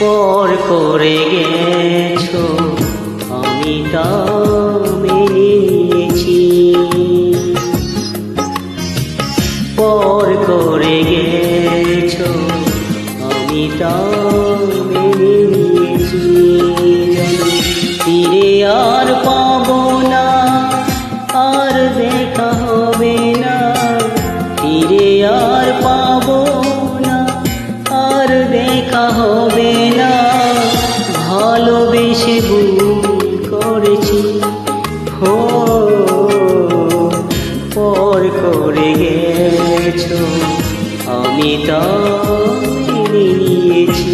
পর করে গেছো আমি তা মেনে করে গেছো আমি তো নিয়েছি।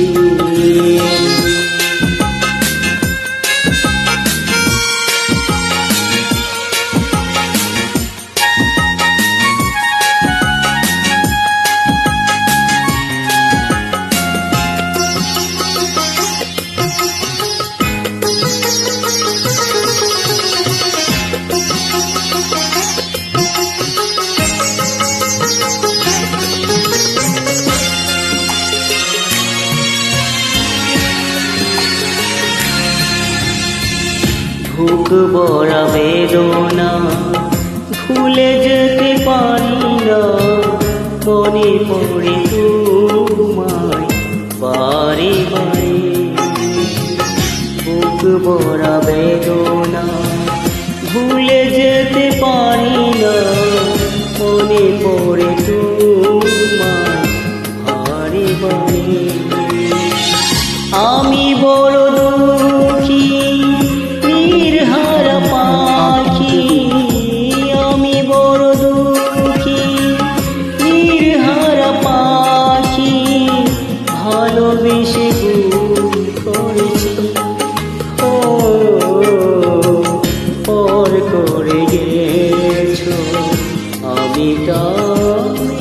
বুক বড়া বেদনা, ভুলে যেতে পারি না মনে পড়ে তোমায়, বারে বারে। বুক বড়া বেদনা, ভুলে যেতে পারি না মনে পড়ে তোমায়, বারে বারে। আমি বড় আমি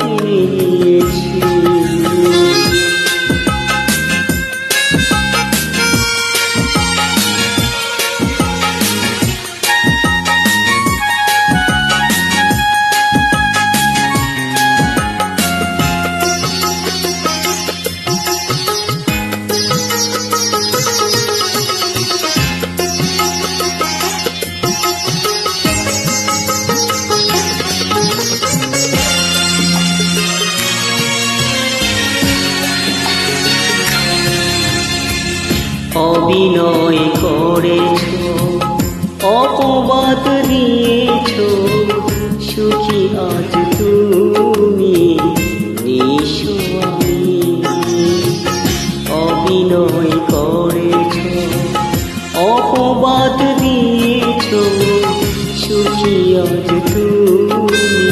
অভিনয় করেছ অপবাদ দিয়েছ সুখী আজ তুমি অভিনয় করেছ অপবাদ দিয়েছ সুখী আজ তুমি।